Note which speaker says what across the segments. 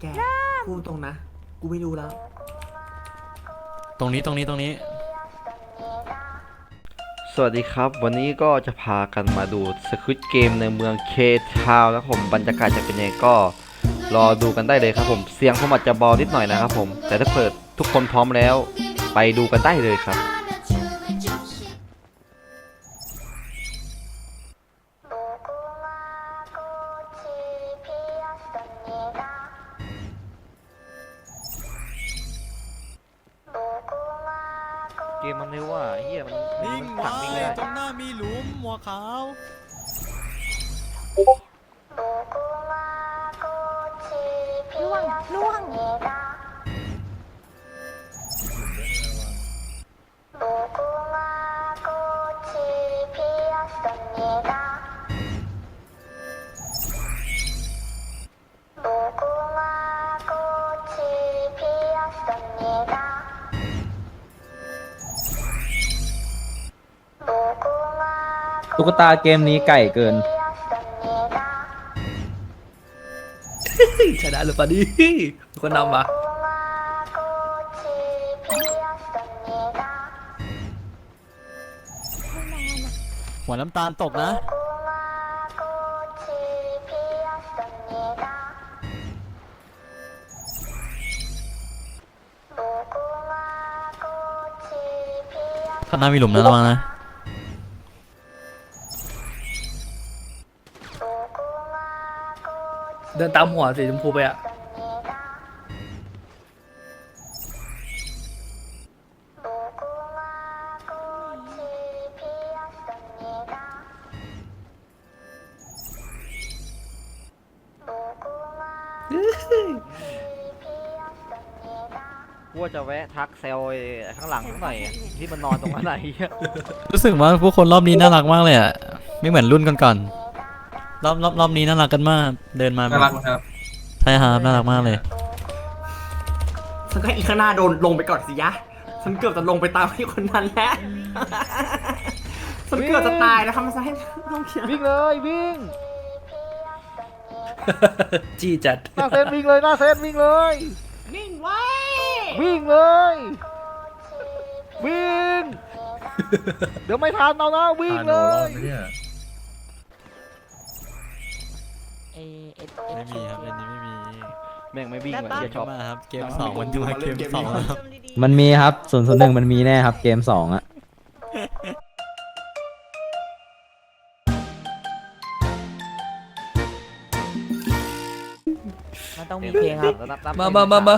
Speaker 1: แกพูดตรงนะ กูไม่รู้แล้ว
Speaker 2: ตรงนี้ตรงนี้ตรงนี้
Speaker 3: สวัสดีครับ วันนี้ก็จะพากันมาดูสควิตเกมในเมืองเคทาวน์นะครับผมบรรยากาศจะเป็นยังไงก็รอดูกันได้เลยครับผมเสียงผมอาจจะเบานิดหน่อยนะครับผม แต่ถ้าเกิดทุกคนพร้อมแล้ว ไปดูกันได้เลยครับ เกมมันเร็วว่ะเฮียมัน
Speaker 2: นิ่ง
Speaker 3: มัน
Speaker 2: ไว้
Speaker 3: ขังนิ่งไม่ได้
Speaker 2: ตรงหน้ามีหลุมหัวขาว
Speaker 4: ล่ว
Speaker 5: ตุ๊กตาเกมนี้ไก่เกิน
Speaker 1: ชนะหรือเปล่าดิคนนำมา
Speaker 2: หัวน้ำตาลตกนะ ข้างหน้ามีหลุมนะระวังนะ
Speaker 1: เดินตามหัวสีชมพูไปอะ
Speaker 3: กูว่าจะแวะทักเซลไอ้ข้างหลังหน่อยที่มันนอนตรงนั้นไหนเหี้ย
Speaker 2: รู้สึกว่าผู้คนรอบนี้น่ารักมากเลยอะ ไม่เหมือนรุ่นก่อนๆ รอบรอบรอบนี้น่ารักกันมาก เดินมา
Speaker 5: น่ารักครับ
Speaker 2: ใช่ครับน่ารักมากเลย
Speaker 1: ฉันก็อีกข้างหน้าโดนลงไปก่อนสิยะ ฉันเกือบจะลงไปตามไอ้คนนั้นแล้วฉันเกือบจะตายนะครับมันจะให้ต้องเขียน
Speaker 3: วิ่งเลยวิ่ง
Speaker 1: จีจัด
Speaker 3: หน้าเซตวิ่งเลยหน้าเซตวิ่งเลย
Speaker 1: นิ่งไว้
Speaker 3: วิ่งเลย วิ่ง เดี๋ยวไม่ทันเอานะวิ่งเลย
Speaker 2: ไม่ มีครับเล่นนี้ไม่มี
Speaker 3: แม่งไม่วิ่งเลยเฮียชอบ
Speaker 2: มาครับ เกมสองมันอยู่มาเกมสองแล้วครับ
Speaker 5: มันมีครับส่วนส่วนหนึ่งมันมีแน่ครับเกมสองอะ
Speaker 6: มันต้องมีเพลงครับ
Speaker 1: มามามามา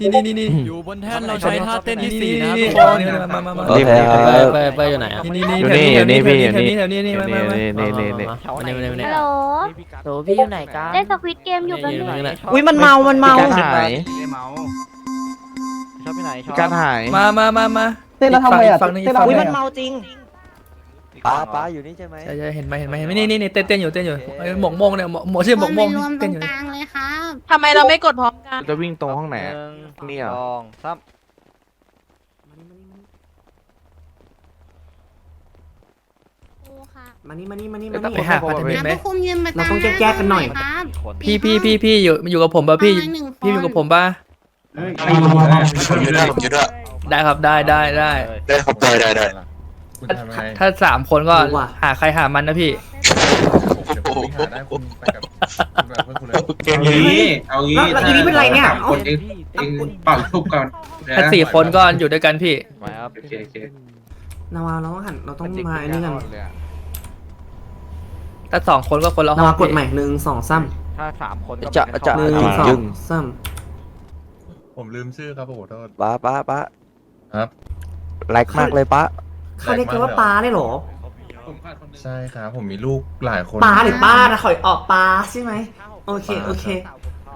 Speaker 1: นี่นี่นี่นี่
Speaker 2: อยู่บนแท่นเราใช้ท่าเต้นที่สี่นะ
Speaker 1: นี่
Speaker 2: ทุกคน
Speaker 1: นี่มามามา
Speaker 7: โอเคครับ
Speaker 5: ไปไปอยู่ไหนอะ
Speaker 1: นี่นี่
Speaker 7: อยู่นี่อยู่นี่พี่อยู่นี่
Speaker 1: แถวนี้แถวนี้มามามา
Speaker 7: นี่นี่นี่นี่
Speaker 3: มานี่มานี่
Speaker 4: ฮัลโหล
Speaker 6: โหพี่อยู่ไหนกัน
Speaker 4: เล่นสควิตเกมอยู่แป๊บนึง
Speaker 6: อุ้ยมันเมามันเมา
Speaker 7: การหาย
Speaker 3: ชอบไปไหนชอบ
Speaker 7: การหาย
Speaker 1: มามามามา
Speaker 6: เต้นแล้วทำไมอะ
Speaker 1: ฝั่งนึง
Speaker 6: เต้น
Speaker 1: ฝั่ง
Speaker 6: อุ้ย
Speaker 1: นึ
Speaker 6: มัน
Speaker 1: ง
Speaker 6: เมาจริง
Speaker 7: ป้าป้าอยู่นี่ใช่ไหม
Speaker 1: ใช่ใช่เห็นไหมเห็นไหมเห็นไหมนี่นี่นี่เต้นเต้นอยู่เต้นอยู่ไอ้หมกโมงเนี่ยหมกหมกชื่อหมกโมง
Speaker 4: รวมตร
Speaker 1: เต้น
Speaker 4: ง
Speaker 1: อยู่
Speaker 4: กลางเลยครับ
Speaker 8: ทำไมเราไม่กดพร้อมกัน
Speaker 7: จะวิ่งตรงห้องไหน
Speaker 3: ห
Speaker 7: อะ
Speaker 3: นึ่ง
Speaker 7: นี่เหรอ
Speaker 3: สองสาม
Speaker 1: มานี่มานี่มานี่
Speaker 7: เอ้
Speaker 1: มายนี่
Speaker 7: แต่
Speaker 1: ไปหา
Speaker 7: ผม
Speaker 1: พันธ
Speaker 7: ผม
Speaker 1: มิตร
Speaker 4: แล้ว
Speaker 1: ไหม
Speaker 4: พวกคุณยืนประ
Speaker 1: เรา
Speaker 4: จำ
Speaker 1: ต้อง
Speaker 4: หน้า
Speaker 1: แยกๆกันหน่อย
Speaker 4: ครับ
Speaker 1: พี่พี่พี่พี่อยู่อยู่กับผมป่ะพี่
Speaker 4: ประมาณหนึ่ง
Speaker 1: พี่อยู่กับผมป่ะ
Speaker 9: ผมอยู่ด้วยผมอยู่ด้วย
Speaker 1: ได้ครับได้ได้ได้
Speaker 9: ได้ครับได้ได้ได้
Speaker 1: ถ้าสามคนก็หาใครหามันนะพี่
Speaker 9: เกมนี้
Speaker 5: เอางี้
Speaker 1: แล้วแล้วอีนี้เป็นไรเนี่ยเอ้า
Speaker 3: เอง
Speaker 5: เองเป่าทุบก่อน
Speaker 1: ถ้าสี่คนก็อยู่ด้วยกันพี่
Speaker 3: มาครับ
Speaker 5: โอเคโอเคนา
Speaker 1: วาเราต้องหันเราต้อง
Speaker 3: มันจิก
Speaker 1: มาไอ้นี่กัน
Speaker 3: เลยอะ
Speaker 1: ถ้าสองคนก็คนละห้
Speaker 10: นา
Speaker 1: อง
Speaker 10: วากดใหม่หนึ่งสองซ้
Speaker 3: ถ้าสามคนก็
Speaker 7: จะ
Speaker 3: เป็น
Speaker 7: จะ
Speaker 1: หนึ่ง
Speaker 7: อ่า
Speaker 1: สอ
Speaker 7: ยึ
Speaker 1: ง
Speaker 7: ง
Speaker 1: ซ้
Speaker 9: ผมลืมชื่อครับโอ้โหโทษ
Speaker 7: ป้าป้าป้า
Speaker 9: ครับ
Speaker 7: แลกมากเลยป้าำ
Speaker 10: เขาเรียกกันว่าปลาได้เหรอ
Speaker 9: ใช่ครับผมมีลูกหลายคน
Speaker 10: ปลาหรือป้านะขอยออกปลาใช่ไหมโอเคโอเค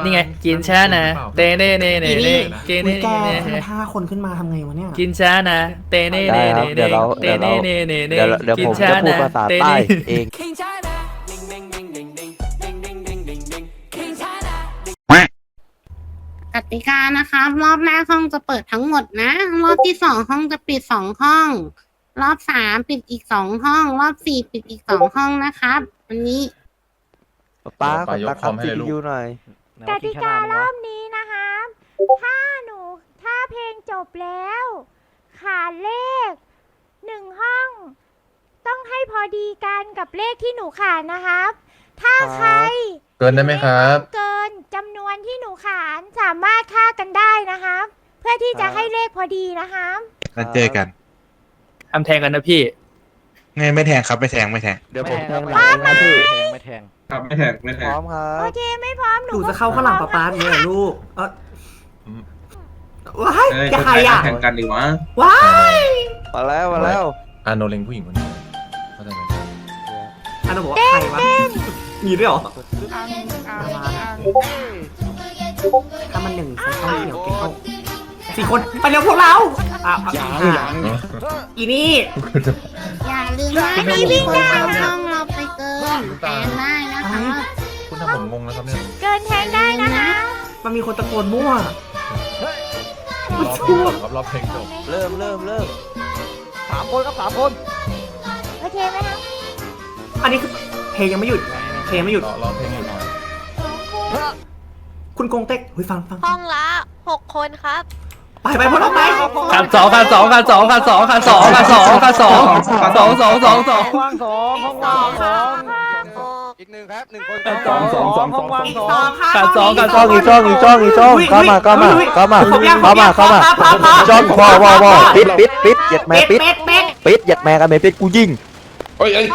Speaker 10: ำ
Speaker 1: นี่ไงกินช้านะเตเน่เน่เน่เน่เก
Speaker 10: คุ
Speaker 1: เน่
Speaker 10: ยแก
Speaker 1: เน่
Speaker 10: ถ้า
Speaker 1: เน่
Speaker 10: ห้าคนขึ้นมาทำไงวะเนี่ย
Speaker 1: กินช้านะเตเน่เน่เน่เน่เตเน่เน่เน่เน่
Speaker 7: เดี๋ยวเดี๋ยว
Speaker 1: กิ
Speaker 7: ผ
Speaker 1: น
Speaker 7: ม
Speaker 1: ช้า
Speaker 7: จะพูด
Speaker 1: นะ
Speaker 7: ภาษา
Speaker 1: เต
Speaker 7: ใต้
Speaker 1: เน่
Speaker 7: เอง
Speaker 4: กติกานะครับรอบแรกห้องจะเปิดทั้งหมดนะ รอบที่สองห้องจะปิดสองห้อง รอบสามปิดอีกสองห้อง รอบสี่ปิดอีกสองห้องนะครับวันนี้
Speaker 7: ป้าขอตักคำซีพียูหน่อย
Speaker 3: กติการอบ
Speaker 11: นี้นะคะถ้าหนู ถ้าเพลงจบแล้ว ขาดเลขหนึ่งห้อง ต้องให้พอดีกันกับเลขที่หนูขาดนะครับ ถ้าใคร
Speaker 9: เกินได้ไหมครับ
Speaker 11: เกินจำนวนที่หนูขานสามารถค่ากันได้นะครับ เพื่อที่จะให้เลขพอดีนะครับ
Speaker 7: แล้วเจอกัน
Speaker 1: ทำแทงกันนะพี่
Speaker 7: ไงไม่แทงครับไม่แทงไม่แทง
Speaker 3: เดี๋ยวผมแทง
Speaker 11: พร้อมไหม
Speaker 3: ไม่แทง
Speaker 1: ครับไม่แทงไม่แท
Speaker 7: พ
Speaker 1: ง
Speaker 7: ร้อมครั
Speaker 11: โอบ เคไม่พร้อมห
Speaker 10: ห
Speaker 11: นู
Speaker 10: นู
Speaker 11: ก็
Speaker 10: จะเข้าข้างหลังป๊าป๊าเนี่ยเหรอลูก เออ
Speaker 9: อืม
Speaker 10: ว้าย
Speaker 1: เอ้ย
Speaker 10: จะใครอะ
Speaker 1: แทงกันดีวะ
Speaker 10: ว้าย
Speaker 7: มาแล้วมาแล้ว
Speaker 9: อาโนเล็งผู้หญิงคนนี้เข้าใจไหม
Speaker 10: อันนั้นบอกว่าใครวะ มีด้วยเหรอถ้ามันหนึ่งฉันต้องเหนียวเก็บเข้า สี่คนไปเร็วพวกเราอะยังยังอีนี่
Speaker 11: อย่าลืมนะมีวิ่งได้ห้องเราไปเกินแทงได้นะคะ
Speaker 9: คุณทำผมงงแล้วครับเนี่ย
Speaker 11: เกินแทงได้นะคะ
Speaker 10: มันมีคนตะโกนมั่ว
Speaker 9: รอบเพลงจบครับรอบเพลงจบ
Speaker 3: เริ่มเริ่มเริ่มสามคนครับสามคน
Speaker 11: โอเคไหมคะ
Speaker 10: อันนี้คือเพลงยังไม่หยุดเพลงไม่หยุด
Speaker 9: รอรอเพลงอยู่หน่อย
Speaker 10: คุณกงเต็กเฮ้ยฟังฟัง
Speaker 12: ห้องละหกคนครับ
Speaker 10: ไปไปพวกเราไป
Speaker 2: ขาดสองขาดสองขาดสองขาดสองขาดสองขาดสองขาดสองสองสองสองสอง
Speaker 3: ว่างสองห้องว่างสอง
Speaker 7: อีกหนึ่งครับหนึ่งคน
Speaker 3: สองสองสองห้องว่าง
Speaker 10: อีก
Speaker 3: สอ
Speaker 10: สองงค่ะ
Speaker 2: ขาดสองขาดส
Speaker 7: จ้
Speaker 2: อ
Speaker 7: องงอีกจ้องอีกจ้องอีกจ้อง
Speaker 10: อุ๊ย
Speaker 7: เข้ามา
Speaker 10: อุ๊ย
Speaker 7: เข้ามา
Speaker 10: อุ๊ย
Speaker 7: เข้ามา
Speaker 10: ผมยัง
Speaker 7: เข้ามา
Speaker 10: ผมยัง
Speaker 7: เข้ามา
Speaker 10: พอพอพอ
Speaker 7: จ้อง
Speaker 10: พ
Speaker 7: ว
Speaker 10: อ
Speaker 7: อวอวอ
Speaker 10: พอ
Speaker 7: ปิดปิดปิดเหยียดแม่
Speaker 10: เป็ด
Speaker 7: ปิด
Speaker 10: เป็ดเป็ด
Speaker 7: ปิดเหยียดแม่กันแม่ปิดกูยิง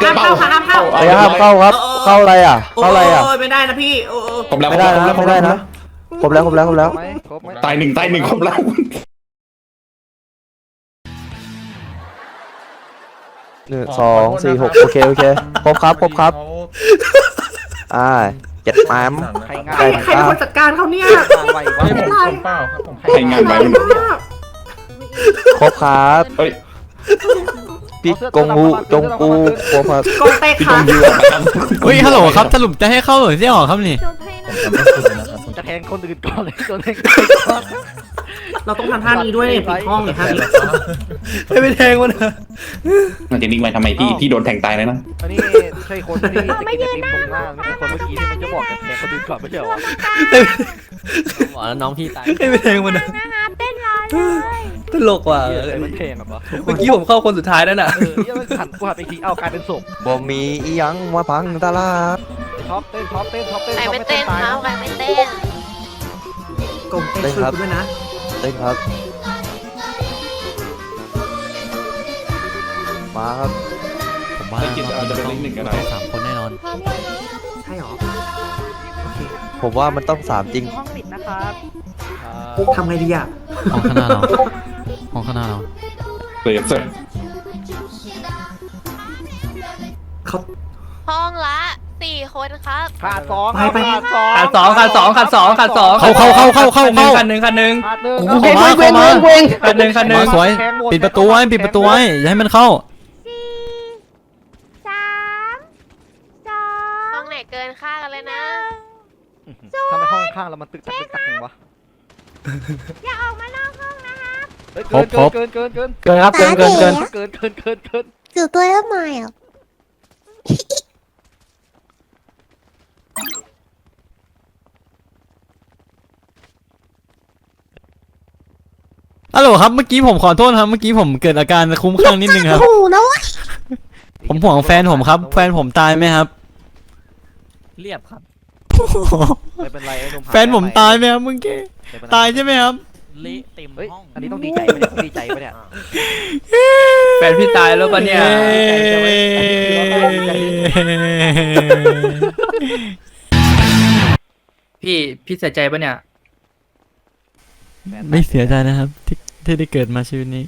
Speaker 10: ห้ามเข้าค่ะห้ามเข้า
Speaker 7: ไอ้ห้ามเข้าครับ เข้าอะไรอะเข้าอะไรอะ
Speaker 10: โยไม่ได้นะพี่โอ้โอ้
Speaker 9: ผมแล้ว
Speaker 7: ไม่ได้นะไม่ได้นะ ครบแล้วครบแล้วครบแล้ว
Speaker 3: ไหมครบไหม
Speaker 9: ตายหนึ่งตายหนึ่งครบแล้ว
Speaker 7: หนึ่งสองสี่หกโอเคโอเคครบครับครบครับอ่าเจ็ดแมม
Speaker 3: ใครงาน
Speaker 10: ใครใครเป็นคนจัดการเขาเนี่ย
Speaker 3: งานไววะ
Speaker 9: ไม่ผมคนเปล่าครับผม
Speaker 3: ใครงานไว
Speaker 7: ครบครับ พี่กงฮูจงกูครบครับ
Speaker 10: กงเต็กค่ะ
Speaker 2: เฮ้ยฮัลโหลครับสรุปจะให้เข้าหรือจะออกครับนี่
Speaker 11: จบให้นะ
Speaker 9: ผมทำไม่คุณเลยนะครับผม
Speaker 3: จะแทงคนอื่นก่อนเลยตัวเองก่อน
Speaker 10: เราต้องทำท่านี้ด้วยเนี่ยปิดห้องเนี่ยท่านี้
Speaker 2: ให้ไปแทงมัน
Speaker 13: มันจะนิ่งไว้ทำไมพี่พี่โดนแทงตายเลยนะ
Speaker 3: อันนี้ใช่คนที่จะกินไอติมตรงหน้าไม่ใช่คนเมื่อกี้ที่มันจะบอกจะแทงคนอื่นก่อนไม่ใช่เหรอ
Speaker 1: บอกแล้วน้องพี่ตาย
Speaker 2: ให้ไปแทงมันนะ
Speaker 11: นะคะเต้นรอเลย
Speaker 2: ตลกว่ะ
Speaker 3: เหี้ยอะไรมันแทงอะวะ
Speaker 2: เมื่อกี้ผมเข้าคนสุดท้ายแล้วน่ะ
Speaker 3: เออเหี้ยมันหันกูหันไปทีเอากลายเป็นศพ
Speaker 7: บ่มีอีหยังมาพังตลาด
Speaker 3: ท็อปเต้นท็อปเต้นท็อปเต้น
Speaker 12: ใคร
Speaker 3: ท็อป
Speaker 12: ไม่
Speaker 3: ไม่
Speaker 12: เต้
Speaker 3: เต้
Speaker 12: น
Speaker 3: นตาย
Speaker 12: ครับ
Speaker 3: นะ
Speaker 12: ใครไม่เต้น
Speaker 10: กงเต็กช่วยกูด้วยนะ
Speaker 7: เต้นครับ มาครับ
Speaker 2: ผมว่า
Speaker 13: ไม่คิดว่าจะเป็นเลขหนึ่งก็ได้
Speaker 2: สามคนแน่นอน
Speaker 11: พร้อมยังคะ
Speaker 10: ใช่หรอโอเค
Speaker 7: ผมว่ามันต้องสามจริง
Speaker 3: ห้องปิดนะครับ
Speaker 10: ทำไงดีอะ
Speaker 2: ห้องข้างหน้าเราห้ องข้างหน้าเรา
Speaker 13: เสียเสร็จ
Speaker 10: เขา
Speaker 12: ห้องละสี่คนครับ
Speaker 3: ขาดสอง
Speaker 10: ไปไป
Speaker 3: ขาดสอง
Speaker 2: ขาดสองขาดสองขาดสองขาดสอง
Speaker 7: เข้าเข้าเข้าเข้าเข้า
Speaker 2: คันหนึ่งคันหนึ่ง
Speaker 3: ขาดหนึ่ง
Speaker 2: โอ้โหเข้ามาเข้ามาคันหนึ่งคันหนึ่ง
Speaker 7: สวย
Speaker 3: แทงหม
Speaker 2: ปิดประตูไว้ปิดประตูไว้อย่าให้มันเข้า
Speaker 11: สี่สามสอ
Speaker 12: ห้องงไหนเกินค่ากันเลยนะ
Speaker 3: ทำไมห้องข้างเรามันตึกตักตึกตักอย่างวะ
Speaker 11: อย่าออกมานอกห้องนะคะ
Speaker 3: เฮ้ย
Speaker 2: ครบครบ
Speaker 3: เกินเกินเกิน
Speaker 7: เกินครับเกินเกินเกิน
Speaker 3: เกินเกินเกินเกิน
Speaker 11: จุดตัวทำไมอะ
Speaker 2: ฮัลโหลครับเมื่อกี้ผมขอโทษครับเมื่อกี้ผมเกิดอาการคลุ้มคลั่งนิดนึงครับ
Speaker 11: ถูนะวะ
Speaker 2: ผมห่วงแฟนผมครับ แฟนผมตายไหมครับ
Speaker 1: เรียบครับ
Speaker 3: ไม่เป็นไรไอ้หนุ่ม
Speaker 2: แฟนผมตายไหมครับเมื่อกี้
Speaker 3: ไม่เป็นไร
Speaker 2: ตายใช่ไหมครับ
Speaker 1: เละเต็ม
Speaker 3: เฮ้ย
Speaker 1: ห้อง
Speaker 3: อันนี้ต้องดีใจปะเนี่ยต้องดีใจปะเนี่ย
Speaker 2: แฟนพี่ตายแล้วปะเนี่ย
Speaker 1: พี่พี่เสียใจปะเนี่ย
Speaker 2: ไม่เสียใจนะครับ ที่ที่ได้เกิดมาชีวิตนี้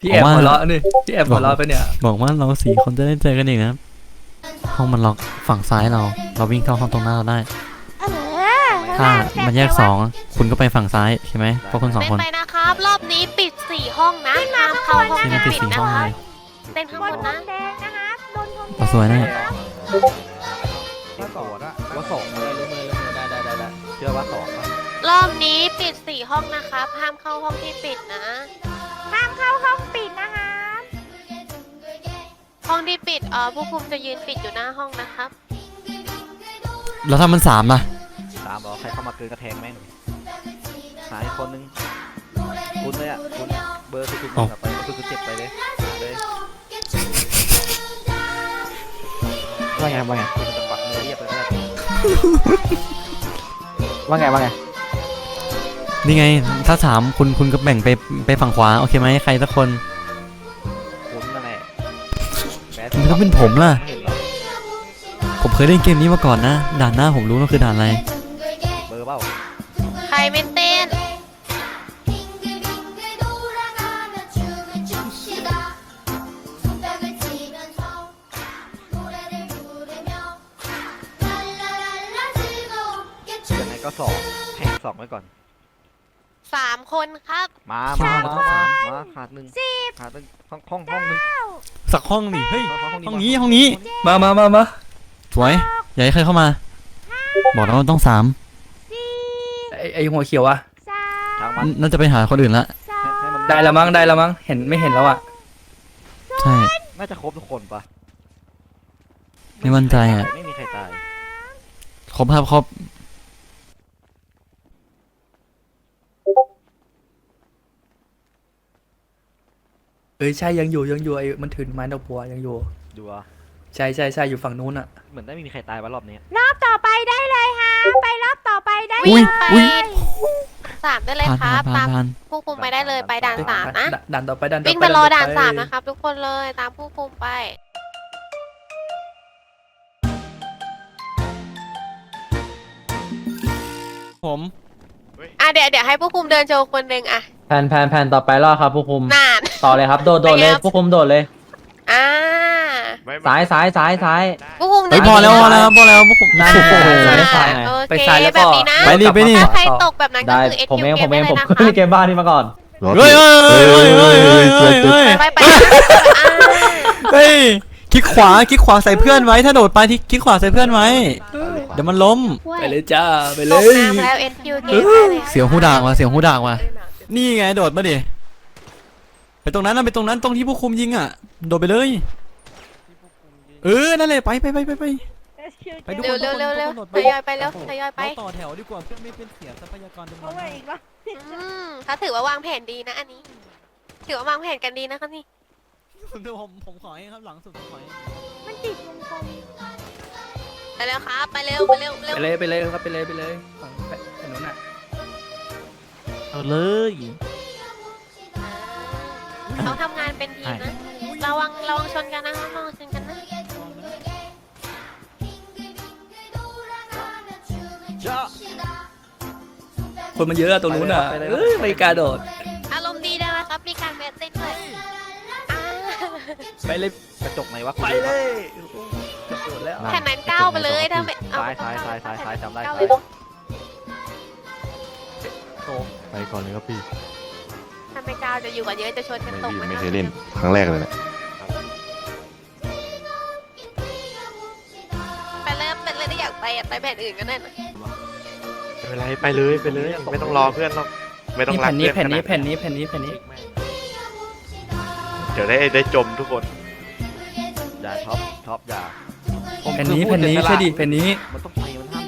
Speaker 1: พี่แอบหัวเราะนี่พี่แอบหัวเราะปะเนี่ย
Speaker 2: บอกว่าเราสี่คนจะได้เจอกันอีกนะครับ ห้องมันล็อกฝั่งซ้ายเรา เราวิ่งเข้าห้องตรงหน้าเราได้
Speaker 11: เออ
Speaker 2: ถ้ามันแยกสองคุณก็ไปฝั่งซ้ายใช่ไหมเพราะคนสอง
Speaker 12: เต้น
Speaker 2: คน
Speaker 12: ไปนะครับ รอบนี้ปิดสี่ห้องนะห้ามเข้าห้อง
Speaker 2: ที่
Speaker 12: ที่
Speaker 2: มันติด
Speaker 12: ปิด
Speaker 2: สี่
Speaker 12: นะ
Speaker 2: ห้อง
Speaker 12: ค
Speaker 2: เล
Speaker 12: รับ
Speaker 2: ย
Speaker 12: เต้นข้าง
Speaker 11: บบน
Speaker 12: น
Speaker 11: ธ
Speaker 12: นะ
Speaker 11: งแดงนะคะโดนธงแดง
Speaker 2: เอาสวยแน่
Speaker 3: ว่าสองอะว่าสองเลยรู้มือรู้มือได้ได้ได้ได้เชื่อว่าสองปะ
Speaker 12: รอบนี้ปิดสี่ห้องนะครับ ห้ามเข้าห้องที่ปิดนะ
Speaker 11: ห้ามเข้าห้องปิดนะคะ
Speaker 12: ห้องที่ปิดเอ่อผู้คุมจะยืนปิดอยู่หน้าห้องนะครับ
Speaker 2: แล้วถ้ามันสามล่ะ
Speaker 3: สามเหรอใครเข้ามาเกินกระแทงแม่งหาอีกคนนึงคุณเลยอะคุณเบอร์คือคุณ
Speaker 2: อ๋อ
Speaker 3: ไปคือคุณเจ็บไปเลยหาเลย
Speaker 7: ว่าไงว่าไง
Speaker 3: คุณจะปักมือเรียบเลยก็ได้
Speaker 7: ว่าไงว่าไง
Speaker 2: นี่ไง ถ้าสามคุณคุณก็แบ่งไปไปฝั่งขวา โอเคไหมใครสักคน
Speaker 3: คุณนั่นแหละแบ
Speaker 2: ทำไมต้องเป็นผมล่ะ
Speaker 3: ไม่เห็นเหรอ
Speaker 2: ผมเคยเล่นเกมนี้มาก่อนนะ ด่านหน้าผมรู้ว่าคือด่านอะไร
Speaker 12: คนครับ
Speaker 3: มามามามามาขาดหนึ่งขาดหนึ่งห้องห้องห้องหนึง
Speaker 2: สักห้องนี่เฮ้ย
Speaker 3: มา
Speaker 2: ห้องนี้ห้องนี้
Speaker 1: มามามามา
Speaker 2: สวยอย่าให้ใครเข้ามา บอกแล้วว่าต้องสาม
Speaker 1: ไอไอหัวเขียวอะ
Speaker 11: สาม
Speaker 3: ทางมัน
Speaker 2: น่าจะไปหาคนอื่นละ
Speaker 11: สอ
Speaker 3: ให้
Speaker 11: ง
Speaker 3: ให้มัน
Speaker 1: ได้ละมั้งได้ละมั้งเห็นไม่เห็นแล้วอะ
Speaker 2: ใช่
Speaker 3: น่าจะครบทุกคนปะ
Speaker 2: ไม่มั่นใจอะ
Speaker 3: ไม่มีใครตาย
Speaker 2: ครบครับครบ
Speaker 1: เอ้ยใช่ยังอยู่ยังอยู่ไอ้มันถือไม้ดอกบัวยังอยู่
Speaker 3: ดูอะ
Speaker 1: ใช่ใช่ใช่อยู่ฝั่งนู้นอะ
Speaker 3: เหมือนได้ไม่มีใครตายวะรอบนี้
Speaker 11: รอบต่อไปได้เลยฮะ ไปรอบต่อไปได้
Speaker 2: อุ้ย
Speaker 11: เลย
Speaker 2: อุ้ย
Speaker 12: สามได้เลย
Speaker 2: ผ่าน
Speaker 12: ค
Speaker 2: ผ่า
Speaker 12: รั
Speaker 2: น
Speaker 12: บ
Speaker 2: ผ่าน
Speaker 12: ตาม
Speaker 2: ผ่าน
Speaker 12: ผู้คุมไปได้เลยไปด่านสามนะ
Speaker 1: ด่ด่านต่อไปด่านต่อไป
Speaker 12: วิ่งไปรอด่าน
Speaker 1: ต่อ
Speaker 12: สาม
Speaker 1: ไป
Speaker 12: นะครับ ทุกคนเลยตามผู้คุมไป
Speaker 2: ผม
Speaker 12: อะเดี๋ยวเดี๋ยวให้ผู้คุมเดินโชว์คนหนึ่งอะ
Speaker 14: แผ่นแผ่นแผ่นต่อไปรอดครับผู้คุม
Speaker 12: นาน
Speaker 14: ต่อเลยครับโดดโดดเลยผู้คุมโดดเลย
Speaker 12: อ่า
Speaker 14: สายสายสายสาย
Speaker 12: ผู้คุม
Speaker 2: เฮ้ยพอแล้วพอแล้วพอแล้วพวกผม
Speaker 14: นั่น
Speaker 2: โอ้โห
Speaker 14: อ่าไไปไง
Speaker 12: โไปเซ้า
Speaker 1: ยแล้วก็
Speaker 12: แบนี่
Speaker 2: ไปดิไป
Speaker 12: ใครตกแบบนั้นก็
Speaker 14: คือ
Speaker 12: เอ็ด
Speaker 14: ผมเองผมเองผมเคย
Speaker 12: เก
Speaker 14: มบ้านนี่มาก่อน
Speaker 2: เฮ้ยเฮ้ยเฮ้ยเฮ้ยเฮ้ยเฮ้ยเฮ้ย
Speaker 12: ไปไป
Speaker 2: เฮ้ยคลิกขวาคลิกขวาใส่เพื่อนไว้ ถ้าโดดไปคลิกขวาใส่เพื่อนไว้ เดี๋ยวมันล้ม
Speaker 1: ไปเลยจ้า ไปเล
Speaker 12: ตก
Speaker 1: ย
Speaker 12: น้ำแล้วเอ็ดคิวเกม
Speaker 2: เสียงหูด่างว่ะเสียงหูด่างว่ะ นี่ไงโดดมาดิ ไปตรงนั้นนะไปตรงนั้นตรงที่ผู้คุมยิงอะ โดดไปเลยเออ นั่นเลยไปไปไปไปไปไปทุก
Speaker 12: เร็
Speaker 2: ค
Speaker 12: วนเร็วเร็วเร็ว
Speaker 2: ทุกคนโดด
Speaker 12: ทยอยไปเร็วทยอยไป
Speaker 2: เราต่อแถวดีกว่าเพื่อไม่เป็นเสียทรัพยากรจำนวนมาก
Speaker 12: อืมเขาถือว่าวางแผนดีนะอันนี้ ถือว่าวางแผนกันดีนะคะนี่
Speaker 2: เดี๋ยวผมผมขอเองครับหลังสุดผมขอเอง
Speaker 11: มันติดวงกลม
Speaker 12: ไปเร็วครับ ไปเร็วไปเร็วเร็ว
Speaker 1: ไปเลยไปเลยครับไปเลยไปเลยฝั่งไปถนนอะ
Speaker 14: เอาเลย
Speaker 12: เขาทำงานเป็นทีมนะ ระวังระวังชนกันนะคะระวังชนกันนะ
Speaker 1: คนมันเยอะอะตรงนู้นอะเอ้ยไม่กล้าโดด
Speaker 12: อารมณ์ดีได้ไหมครับ มีการแบตเต้นด้วยอ่า
Speaker 1: ไปเลย
Speaker 3: กระจกไหนวะ
Speaker 1: ไปเลยจะโดดแล้ว
Speaker 12: แผ่นนั้นก้าวไปเลยถ้าไม่เอ
Speaker 3: ซ้ายซ้ายซ้ายซ้ายซ้ายจำได้
Speaker 12: ก้าว
Speaker 3: ซ้า
Speaker 12: เลยยเนอะ
Speaker 7: ไปก่อนเลยครับพี่
Speaker 12: ถ้าไม่ก้าวจะอยู่กันเยอะจะชนกันตก
Speaker 7: ไม่
Speaker 12: นะ
Speaker 7: เคยเล่นครั้งแรกเลยนะ
Speaker 12: ไปเลยไปเลยได้อยากไปอะไปแผ่นอื่นก็ได้นะ
Speaker 9: ไม่เป็นไรไปเลยไปเลย ไม่ต้องรอเพื่อนหรอกไม่ต้อง
Speaker 1: นี่
Speaker 9: รั
Speaker 1: แผ่
Speaker 9: ก
Speaker 1: นนี้
Speaker 9: เพื่อน
Speaker 1: แผ่นนี้
Speaker 9: ข
Speaker 1: แผ่นนี้แผ่นนี้แผ่นนี้
Speaker 9: เดี๋ยวได้ได้จมทุกคน
Speaker 3: อย่าท็อปท็อปอย่าผม
Speaker 1: แผ่น
Speaker 3: คือ
Speaker 1: นี้
Speaker 3: ผู้
Speaker 1: แผ่นนี้
Speaker 3: เสียสละ
Speaker 1: ใช่ดิแผ่นนี้
Speaker 3: มันต้องไปมันห้าม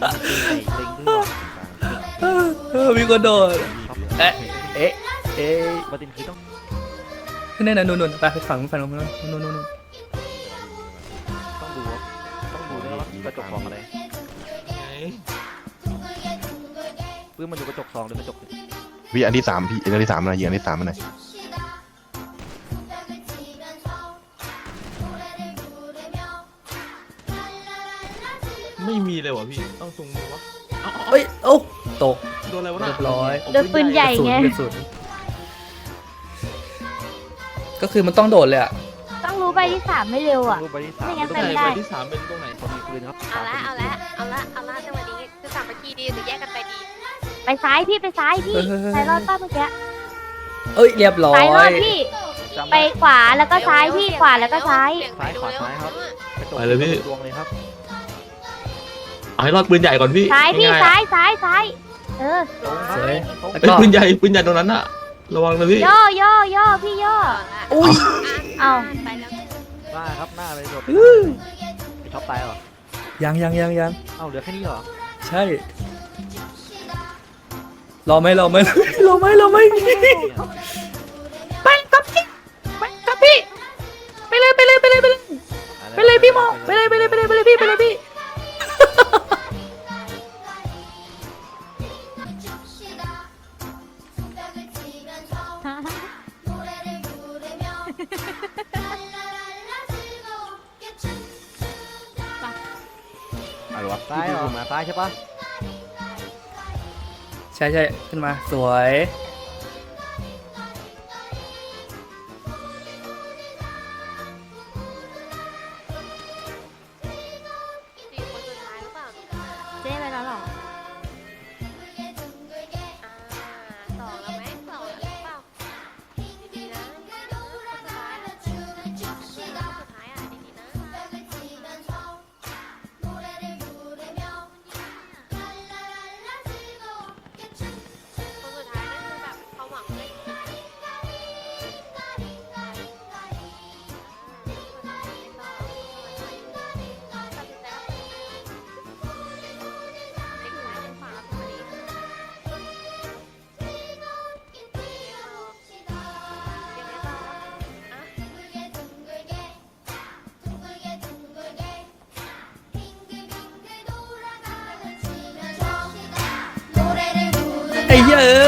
Speaker 9: เล็
Speaker 3: งด้วยว่ะ
Speaker 1: เออมีคนโดด
Speaker 3: ท็อป
Speaker 1: เอ๊ะเอ๊ะเอ๊ะ
Speaker 3: ประเด็นคือต้อง
Speaker 1: นั่นน่ะนู่นนู่นไปไปฝั่งฝั่งนู้นนู่นนู่นนู่น
Speaker 3: ต้องดูว่าต้องดูด้วยว่ากระจกสองอะไรปื้มมันอยู่กระจกสองหรือกระจกหนึ่ง
Speaker 7: พี่อันที่สามพี่อันที่สามนะยิงอันที่สามมาหน่
Speaker 9: ไม่มีเลยวะพี่ต้องตรงมือวะ
Speaker 1: เอ้ยโอ้ตก
Speaker 9: โดนอะไรวะ
Speaker 1: เรี
Speaker 9: น่ะ
Speaker 1: ยบร้อย
Speaker 11: โดนปืนใหญ่ไง
Speaker 1: กระสุนก็คือมันต้องโดดเลยอะ
Speaker 11: ต้องรู้ใบที่สามไม่เร็วอะ
Speaker 3: รูปใบที่สาม
Speaker 11: ไม่งั้น
Speaker 3: ต้อ
Speaker 11: ไป
Speaker 3: ง
Speaker 11: ไม่
Speaker 3: ใบ
Speaker 11: ได้
Speaker 9: ที่สามเป็นตรงไหน
Speaker 3: คนมีปืนครับ
Speaker 12: เอาละเอาละเอาละเอาละในวันนี้คือสามัคคีดีหรือแยกกันไปดี
Speaker 11: ไปซ้ายพี่ไปซ้ายพี่
Speaker 1: เฮ้ยเฮ้ยเฮ้ย
Speaker 11: ซ้ายรอดป้าเมื่อกี้
Speaker 1: เอ้ยเรียบร้อ
Speaker 11: ซ้ายรอด
Speaker 1: ย
Speaker 11: พี่
Speaker 3: จำ
Speaker 11: ไป
Speaker 3: ได้
Speaker 11: ขวาแล้วก็ซ้ายพี่ขวาแล้วก็ซ้าย
Speaker 12: เสีงไปดูเร็ว
Speaker 3: ซ้ายขวาซ้ายครับกระจก
Speaker 9: ไปเลยพี่
Speaker 3: ดวงเลยครับ
Speaker 9: เอาให้รอดปืนใหญ่ก่อนพี่
Speaker 11: ซ้ายพี่
Speaker 9: ง่ๆ
Speaker 11: ซ้ายซ้ายซ้ายเออ
Speaker 3: ตรง
Speaker 1: สวย
Speaker 3: ตรง
Speaker 1: แล้ว
Speaker 9: เฮ้ย
Speaker 1: ก็
Speaker 9: ปืนใหญ่ปืนใหญ่ตรงนั้นอะระวังนะพี่
Speaker 11: ย่อย่อย่อพี่ย่อ
Speaker 1: อุ้ย
Speaker 11: เอา
Speaker 12: ไปแล้ว
Speaker 3: ไน้าครับหน้าเลยโดด
Speaker 12: อื้อ
Speaker 3: ไอ้ช็อปตายเหรอ
Speaker 12: ยังยังยังยัง
Speaker 3: เอ้าเหลือแค่นี้เหรอ
Speaker 12: ใช่ รอไหมรอไหมรอไหมรอไหม
Speaker 1: ไป
Speaker 3: ใช่
Speaker 12: ขึ้นมาสวย เหี้ยเอ้